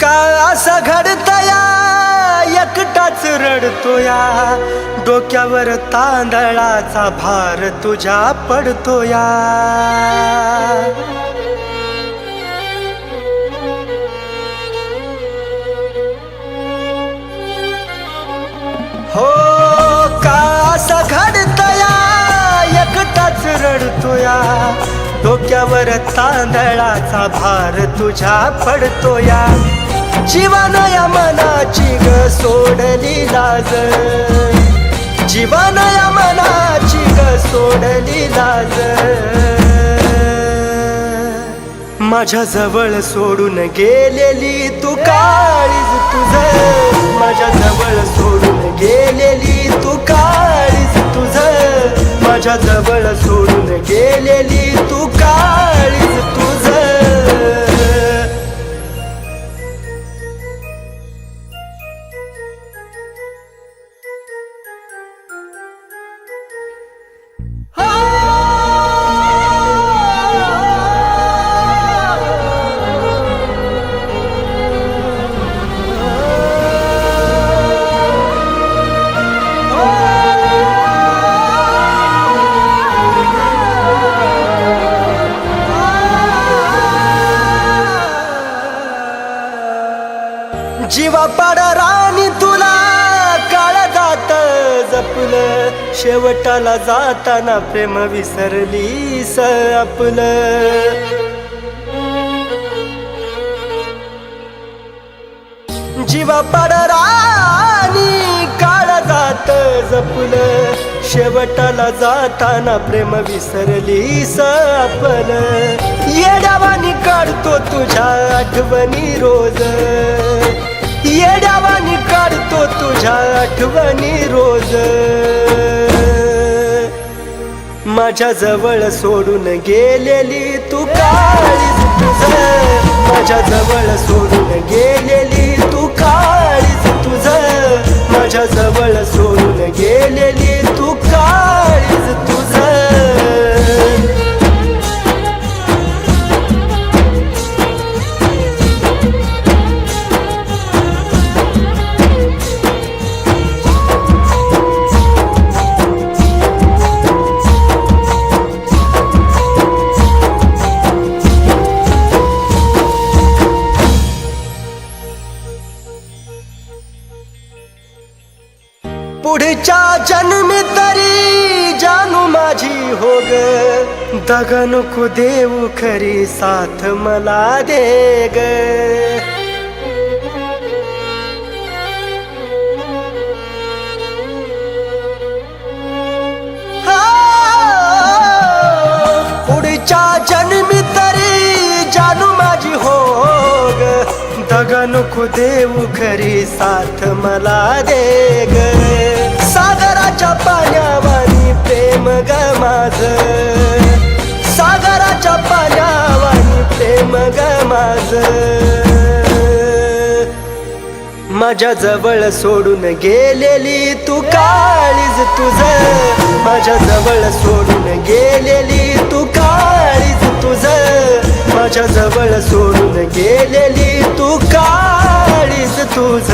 का असं घडतया एकटाच रडतोया. डोक्यावर तांदळाचा भार तुझ्या पडतोया. हो का असं घडतया एकटाच रडतोया. डोक्यावर तांदळाचा भार तुझ्या पडतोया. जीवनया मनाची ग सोडली लाज. जीवनया मनाची ग सोडली लाज. माझ्या जवळ सोडून गेलेली तू काळीज तुझ. माझ्या जवळ सोडून गेलेली तू काळीज तुझ. माझ्या जवळ सोडून गेलेली तू काळीज तुझ. जीवा पाड राणी तुला काळ जात जपलं. शेवटाला जाताना प्रेम विसरली स आपलं. जीवा पाड राणी काळ जात जपलं. शेवटाला जाताना प्रेम विसरली स आपलं. येड्यावानी काढतो तुझ्या आठवणी रोज. येड्यावानी काढतो तुझ्या आठवणी रोज. माझ्या जवळ सोडून गेलेली तू काळीज तुझ. माझ्या जवळ सोडून गेलेली तू काळीज तुझ. माझ्या जवळ सोडून गेलेली तू का पुढच्या जन्मी तरी जानू माझी हो ग दग नको देऊ खरी साथ मला दे ग हा, पुढच्या जन्मी तरी जानू माझी हो ग दग नको देऊ खरी साथ मला दे ग सागराच्या पाण्यावानी प्रेम ग माझ. सागराच्या पाण्यावानी प्रेम ग माझ. माझ्या जवळ सोडून गेलेली तू काळीज तुझ. माझ्या जवळ सोडून गेलेली तू काळीज तुझ. माझ्या जवळ सोडून गेलेली तू काळीज तुझ.